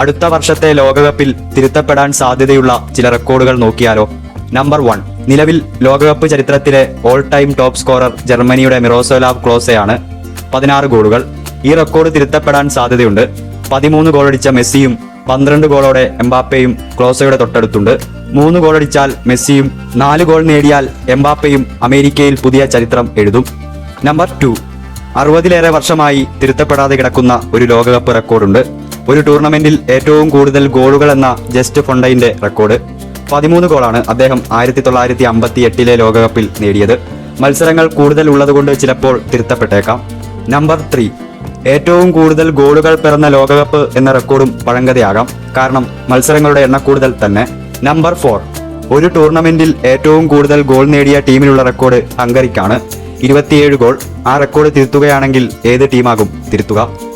അടുത്ത വർഷത്തെ ലോകകപ്പിൽ തിരുത്തപ്പെടാൻ സാധ്യതയുള്ള ചില റെക്കോർഡുകൾ നോക്കിയാലോ? നമ്പർ വൺ നിലവിൽ ലോകകപ്പ് ചരിത്രത്തിലെ ഓൾ ടൈം ടോപ്പ് സ്കോറർ ജർമ്മനിയുടെ മിറോസോലാവ് ക്ലോസയാണ്. പതിനാറ് ഗോളുകൾ. ഈ റെക്കോർഡ് തിരുത്തപ്പെടാൻ സാധ്യതയുണ്ട്. പതിമൂന്ന് ഗോളടിച്ച മെസ്സിയും പന്ത്രണ്ട് ഗോളോടെ എംബാപ്പയും ക്ലോസയുടെ തൊട്ടടുത്തുണ്ട്. മൂന്ന് ഗോളടിച്ചാൽ മെസ്സിയും നാല് ഗോൾ നേടിയാൽ എംബാപ്പയും അമേരിക്കയിൽ പുതിയ ചരിത്രം എഴുതും. നമ്പർ ടു അറുപതിലേറെ വർഷമായി തിരുത്തപ്പെടാതെ കിടക്കുന്ന ഒരു ലോകകപ്പ് റെക്കോർഡുണ്ട്. ഒരു ടൂർണമെന്റിൽ ഏറ്റവും കൂടുതൽ ഗോളുകൾ എന്ന ജസ്റ്റ് ഫൊണ്ടൈന്റെ റെക്കോർഡ്. പതിമൂന്ന് ഗോളാണ് അദ്ദേഹം ആയിരത്തി തൊള്ളായിരത്തി അമ്പത്തി എട്ടിലെ ലോകകപ്പിൽ നേടിയത്. മത്സരങ്ങൾ കൂടുതൽ ഉള്ളതുകൊണ്ട് ചിലപ്പോൾ തിരുത്തപ്പെട്ടേക്കാം. Number three. ഏറ്റവും കൂടുതൽ ഗോളുകൾ പിറന്ന ലോകകപ്പ് എന്ന റെക്കോർഡും പഴങ്കതയാകാം കാരണം മത്സരങ്ങളുടെ എണ്ണ കൂടുതൽ തന്നെ. Number four. ഒരു ടൂർണമെന്റിൽ ഏറ്റവും കൂടുതൽ ഗോൾ നേടിയ ടീമിനുള്ള റെക്കോർഡ് ഹംഗറിക്കാണ്. ഇരുപത്തിയേഴ് ഗോൾ. ആ റെക്കോർഡ് തിരുത്തുകയാണെങ്കിൽ ഏത് ടീമാകും തിരുത്തുക?